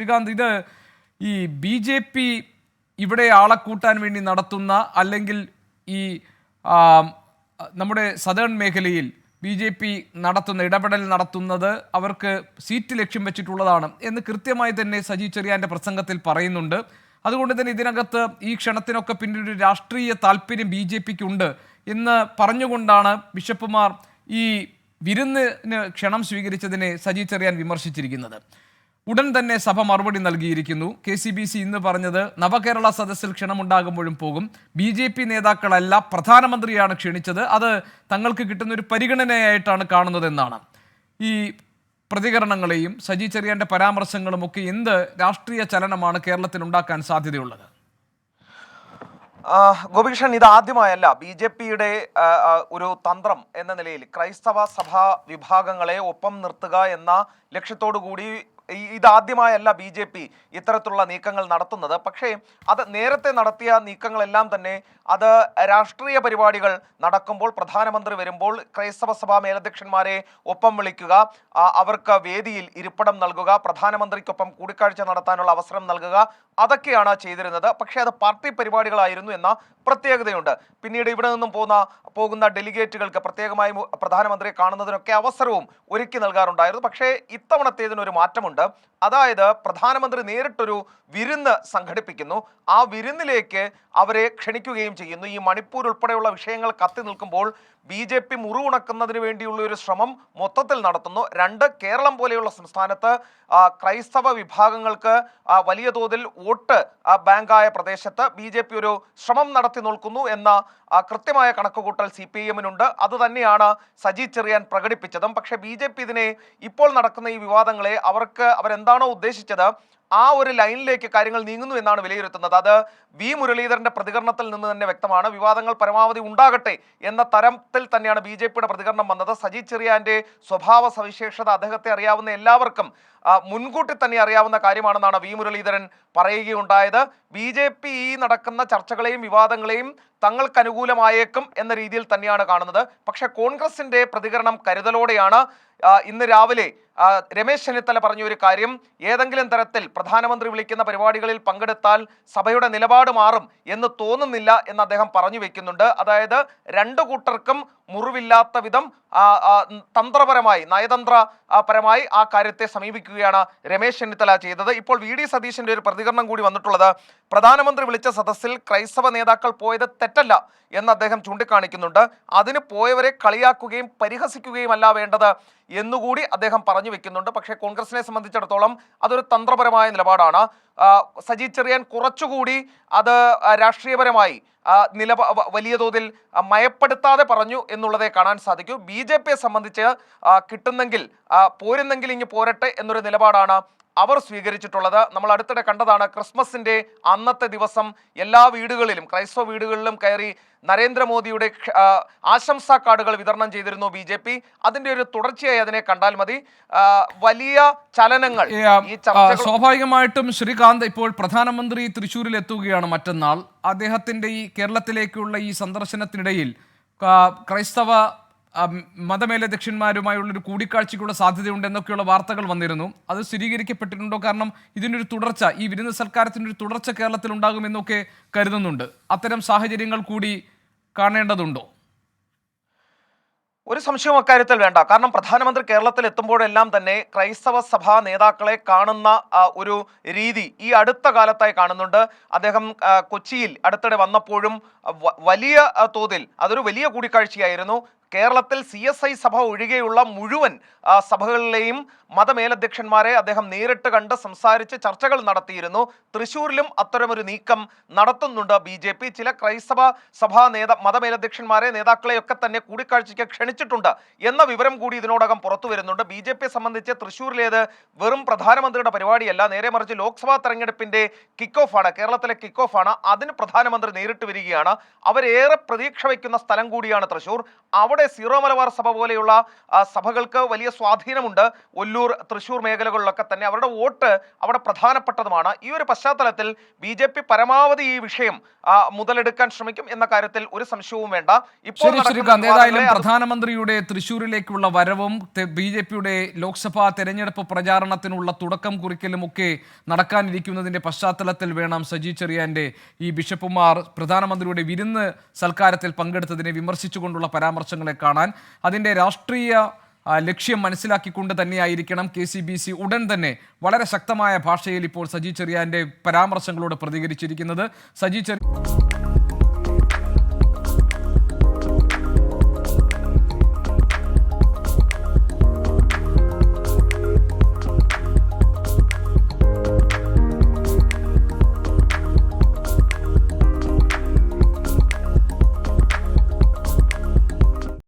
ശ്രീകാന്ത് ഇത് ഈ B J P ഇവിടെ ആളെ കൂട്ടാൻ വേണ്ടി നടത്തുന്ന അല്ലെങ്കിൽ ഈ നമ്മുടെ സദേൺ മേഖലയിൽ ബി ജെ പി നടത്തുന്ന ഇടപെടൽ നടത്തുന്നത് അവർക്ക് സീറ്റ് ലക്ഷ്യം വെച്ചിട്ടുള്ളതാണ് എന്ന് കൃത്യമായി തന്നെ സജി ചെറിയാന്റെ പ്രസംഗത്തിൽ പറയുന്നുണ്ട്. അതുകൊണ്ട് തന്നെ ഇതിനകത്ത് ഈ ക്ഷണത്തിനൊക്കെ പിന്നിൽ ഒരു രാഷ്ട്രീയ താല്പര്യം ബി ജെ പിക്ക് ഉണ്ട് എന്ന് പറഞ്ഞുകൊണ്ടാണ് ബിഷപ്പുമാർ ഈ വിരുന്നിന് ക്ഷണം സ്വീകരിച്ചതിനെ സജി ചെറിയാൻ വിമർശിച്ചിരിക്കുന്നത്. ഉടൻ തന്നെ സഭ മറുപടി നൽകിയിരിക്കുന്നു. കെ സി ബി സി ഇന്ന് പറഞ്ഞത് നവകേരള സദസ്സിൽ ക്ഷണമുണ്ടാകുമ്പോഴും പോകും. ബി ജെ പി നേതാക്കളല്ല പ്രധാനമന്ത്രിയാണ് ക്ഷണിച്ചത്. അത് തങ്ങൾക്ക് കിട്ടുന്ന ഒരു പരിഗണനയായിട്ടാണ് കാണുന്നതെന്നാണ്. ഈ പ്രതികരണങ്ങളെയും സജി ചെറിയാന്റെ പരാമർശങ്ങളും ഒക്കെ എന്ത് രാഷ്ട്രീയ ചലനമാണ് കേരളത്തിൽ ഉണ്ടാക്കാൻ സാധ്യതയുള്ളത്? ഗോപികൃഷ്ണൻ ഇത് ആദ്യമായല്ല ബി ജെ പിയുടെ ഒരു തന്ത്രം എന്ന നിലയിൽ ക്രൈസ്തവ സഭാ വിഭാഗങ്ങളെ ഒപ്പം നിർത്തുക എന്ന ലക്ഷ്യത്തോടു കൂടി ഇതാദ്യമായല്ല ബി ജെ പി ഇത്തരത്തിലുള്ള നീക്കങ്ങൾ നടത്തുന്നത്. പക്ഷേ അത് നേരത്തെ നടത്തിയ നീക്കങ്ങളെല്ലാം തന്നെ അത് രാഷ്ട്രീയ പരിപാടികൾ നടക്കുമ്പോൾ പ്രധാനമന്ത്രി വരുമ്പോൾ ക്രൈസ്തവ സഭാ മേലധ്യക്ഷന്മാരെ ഒപ്പം വിളിക്കുക അവർക്ക് വേദിയിൽ ഇരിപ്പിടം നൽകുക പ്രധാനമന്ത്രിക്കൊപ്പം കൂടിക്കാഴ്ച നടത്താനുള്ള അവസരം നൽകുക അതൊക്കെയാണ് ചെയ്തിരുന്നത്. പക്ഷേ അത് പാർട്ടി പരിപാടികളായിരുന്നു എന്ന പ്രത്യേകതയുണ്ട്. പിന്നീട് ഇവിടെ നിന്നും പോകുന്ന പോകുന്ന ഡെലിഗേറ്റുകൾക്ക് പ്രത്യേകമായി പ്രധാനമന്ത്രിയെ കാണുന്നതിനൊക്കെ അവസരവും ഒരുക്കി നൽകാറുണ്ടായിരുന്നു. പക്ഷേ ഇത്തവണത്തേതിനൊരു മാറ്റമുണ്ട്. അതായത് പ്രധാനമന്ത്രി നേരിട്ടൊരു വിരുന്ന് സംഘടിപ്പിക്കുന്നു. ആ വിരുന്നിലേക്ക് അവരെ ക്ഷണിക്കുകയും ചെയ്യുന്നു. ഈ മണിപ്പൂർ ഉൾപ്പെടെയുള്ള വിഷയങ്ങൾ കത്തി നിൽക്കുമ്പോൾ ബി ജെ പി മുറിവുണക്കുന്നതിന് വേണ്ടിയുള്ള ഒരു ശ്രമം മൊത്തത്തിൽ നടത്തുന്നു. രണ്ട് കേരളം പോലെയുള്ള സംസ്ഥാനത്ത് ക്രൈസ്തവ വിഭാഗങ്ങൾക്ക് വലിയ തോതിൽ വോട്ട് ബാങ്കായ പ്രദേശത്ത് ബി ജെ പി ഒരു ശ്രമം നടത്തി നോക്കുന്നു എന്ന കൃത്യമായ കണക്കുകൂട്ടൽ സി പി എമ്മിനുണ്ട്. അത് തന്നെയാണ് സജി ചെറിയാൻ പ്രകടിപ്പിച്ചതും. പക്ഷേ ബി ജെ പി ഇതിനെ ഇപ്പോൾ നടക്കുന്ന ഈ വിവാദങ്ങളെ അവർക്ക് അവരെന്താണോ ഉദ്ദേശിച്ചത് ആ ഒരു ലൈനിലേക്ക് കാര്യങ്ങൾ നീങ്ങുന്നു എന്നാണ് വിലയിരുത്തുന്നത്. അത് വി മുരളീധരന്റെ പ്രതികരണത്തിൽ നിന്ന് തന്നെ വ്യക്തമാണ്. വിവാദങ്ങൾ പരമാവധി ഉണ്ടാകട്ടെ എന്ന തരത്തിൽ തന്നെയാണ് ബി പ്രതികരണം വന്നത്. സജി ചെറിയാന്റെ സ്വഭാവ സവിശേഷത അദ്ദേഹത്തെ അറിയാവുന്ന എല്ലാവർക്കും മുൻകൂട്ടി തന്നെ അറിയാവുന്ന കാര്യമാണെന്നാണ് വി മുരളീധരൻ പറയുകയുണ്ടായത്. ബി ഈ നടക്കുന്ന ചർച്ചകളെയും വിവാദങ്ങളെയും തങ്ങൾക്ക് അനുകൂലമായേക്കും എന്ന രീതിയിൽ തന്നെയാണ് കാണുന്നത്. പക്ഷെ കോൺഗ്രസിന്റെ പ്രതികരണം കരുതലോടെയാണ് ഇന്ന് രാവിലെ രമേശ് ചെന്നിത്തല പറഞ്ഞ ഒരു കാര്യം ഏതെങ്കിലും തരത്തിൽ പ്രധാനമന്ത്രി വിളിക്കുന്ന പരിപാടികളിൽ പങ്കെടുത്താൽ സഭയുടെ നിലപാട് മാറും എന്ന് തോന്നുന്നില്ല എന്ന് അദ്ദേഹം പറഞ്ഞു വെക്കുന്നുണ്ട്. അതായത് രണ്ടു കൂട്ടർക്കും മുറിവില്ലാത്ത വിധം തന്ത്രപരമായി നയതന്ത്ര പരമായി ആ കാര്യത്തെ സമീപിക്കുകയാണ് രമേശ് ചെന്നിത്തല ചെയ്തത്. ഇപ്പോൾ വി ഡി സതീശന്റെ ഒരു പ്രതികരണം കൂടി വന്നിട്ടുള്ളത് പ്രധാനമന്ത്രി വിളിച്ച സദസ്സിൽ ക്രൈസ്തവ നേതാക്കൾ പോയത് തെറ്റല്ല എന്ന് അദ്ദേഹം ചൂണ്ടിക്കാണിക്കുന്നുണ്ട്. അതിന് പോയവരെ കളിയാക്കുകയും പരിഹസിക്കുകയും അല്ല വേണ്ടത് എന്നുകൂടി അദ്ദേഹം പറഞ്ഞു വെക്കുന്നുണ്ട്. പക്ഷേ കോൺഗ്രസിനെ സംബന്ധിച്ചിടത്തോളം അതൊരു തന്ത്രപരമായ നിലപാടാണ്. സജി ചെറിയാൻ കുറച്ചുകൂടി അത് രാഷ്ട്രീയപരമായി നില വലിയ തോതിൽ മയപ്പെടുത്താതെ പറഞ്ഞു എന്നുള്ളതേ കാണാൻ സാധിക്കൂ. ബി ജെ പിയെ സംബന്ധിച്ച് കിട്ടുന്നെങ്കിൽ പോരുന്നെങ്കിൽ ഇങ്ങ് പോരട്ടെ എന്നൊരു നിലപാടാണ് അവർ സ്വീകരിച്ചിട്ടുള്ളത്. നമ്മൾ അടുത്തിടെ കണ്ടതാണ് ക്രിസ്മസിന്റെ അന്നത്തെ ദിവസം എല്ലാ വീടുകളിലും ക്രൈസ്തവ വീടുകളിലും കയറി നരേന്ദ്രമോദിയുടെ ആശംസാ കാർഡുകൾ വിതരണം ചെയ്തിരുന്നു ബി ജെ പി. അതിന്റെ ഒരു തുടർച്ചയായി അതിനെ കണ്ടാൽ മതി. വലിയ ചലനങ്ങൾ സ്വാഭാവികമായിട്ടും ശ്രീകാന്ത് ഇപ്പോൾ പ്രധാനമന്ത്രി തൃശ്ശൂരിൽ എത്തുകയാണ് മറ്റന്നാൾ. അദ്ദേഹത്തിന്റെ ഈ കേരളത്തിലേക്കുള്ള ഈ സന്ദർശനത്തിനിടയിൽ ക്രൈസ്തവ മതമേലധ്യക്ഷന്മാരുമായുള്ളൊരു കൂടിക്കാഴ്ചയ്ക്കുള്ള സാധ്യതയുണ്ടെന്നൊക്കെയുള്ള വാർത്തകൾ വന്നിരുന്നു. അത് സ്ഥിരീകരിക്കപ്പെട്ടിട്ടുണ്ടോ? കാരണം ഇതിനൊരു തുടർച്ച ഈ വിരുന്ന് സൽക്കാരത്തിനൊരു തുടർച്ച കേരളത്തിൽ ഉണ്ടാകുമെന്നൊക്കെ കരുതുന്നുണ്ട്. അത്തരം സാഹചര്യങ്ങൾ കൂടി കാണേണ്ടതുണ്ടോ? ഒരു സംശയവും അക്കാര്യത്തിൽ വേണ്ട. കാരണം പ്രധാനമന്ത്രി കേരളത്തിൽ എത്തുമ്പോഴെല്ലാം തന്നെ ക്രൈസ്തവ സഭാ നേതാക്കളെ കാണുന്ന ഒരു രീതി ഈ അടുത്ത കാലത്തായി കാണുന്നുണ്ട്. അദ്ദേഹം കൊച്ചിയിൽ അടുത്തിടെ വന്നപ്പോഴും വലിയ തോതിൽ അതൊരു വലിയ കൂടിക്കാഴ്ചയായിരുന്നു. കേരളത്തിൽ സി എസ് ഐ സഭ ഒഴികെയുള്ള മുഴുവൻ സഭകളിലെയും മതമേലധ്യക്ഷന്മാരെ അദ്ദേഹം നേരിട്ട് കണ്ട് സംസാരിച്ച് ചർച്ചകൾ നടത്തിയിരുന്നു. തൃശൂരിലും അത്തരമൊരു നീക്കം നടത്തുന്നുണ്ട് ബി ജെ പി. ചില ക്രൈസ്തവ സഭാ നേതാ മതമേലധ്യക്ഷന്മാരെ നേതാക്കളെയൊക്കെ തന്നെ കൂടിക്കാഴ്ചയ്ക്ക് ക്ഷണിച്ചിട്ടുണ്ട് എന്ന വിവരം കൂടി ഇതിനോടകം പുറത്തു വരുന്നുണ്ട്. ബി ജെ പിയെ സംബന്ധിച്ച് തൃശ്ശൂരിലേത് വെറും പ്രധാനമന്ത്രിയുടെ പരിപാടിയല്ല നേരെ മറിച്ച് ലോക്സഭാ തെരഞ്ഞെടുപ്പിന്റെ കിക്ക് ഓഫ് ആണ് കേരളത്തിലെ കിക്ക് ഓഫ് ആണ്. അതിന് പ്രധാനമന്ത്രി നേരിട്ട് വരികയാണ്. അവരേറെ പ്രതീക്ഷ വയ്ക്കുന്ന സ്ഥലം കൂടിയാണ് തൃശൂർ. അവിടെ അവിടെ സീറോ മലബാർ സഭ പോലെയുള്ള സഭകൾക്ക് വലിയ സ്വാധീനമുണ്ട്. ഒല്ലൂർ തൃശൂർ മേഖലകളിലൊക്കെ തന്നെ അവരുടെ വോട്ട് അവിടെ പ്രധാനപ്പെട്ടതുമാണ്. ഈ ഒരു പശ്ചാത്തലത്തിൽ ബി ജെ പി പരമാവധി ഈ വിഷയം മുതലെടുക്കാൻ ശ്രമിക്കും എന്ന കാര്യത്തിൽ ഒരു സംശയവും വേണ്ട. ഇപ്പോൾ ഏതായാലും പ്രധാനമന്ത്രിയുടെ തൃശൂരിലേക്കുള്ള വരവും ബി ജെ പിയുടെ ലോക്സഭാ തെരഞ്ഞെടുപ്പ് പ്രചാരണത്തിനുള്ള തുടക്കം കുറിക്കലും ഒക്കെ നടക്കാനിരിക്കുന്നതിന്റെ പശ്ചാത്തലത്തിൽ വേണം സജി ചെറിയാന്റെ ഈ ബിഷപ്പുമാർ പ്രധാനമന്ത്രിയുടെ വിരുന്ന് സൽക്കാരത്തിൽ പങ്കെടുത്തതിനെ വിമർശിച്ചുകൊണ്ടുള്ള പരാമർശങ്ങളെ കാണാൻ അതിന്റെ രാഷ്ട്രീയ ലക്ഷ്യം മനസ്സിലാക്കിക്കൊണ്ട് തന്നെയായിരിക്കണം കെ സി ബി സി ഉടൻ തന്നെ വളരെ ശക്തമായ ഭാഷയിൽ ഇപ്പോൾ സജി ചെറിയാന്റെ പരാമർശങ്ങളോട് പ്രതികരിച്ചിരിക്കുന്നത്. സജി ചെറിയ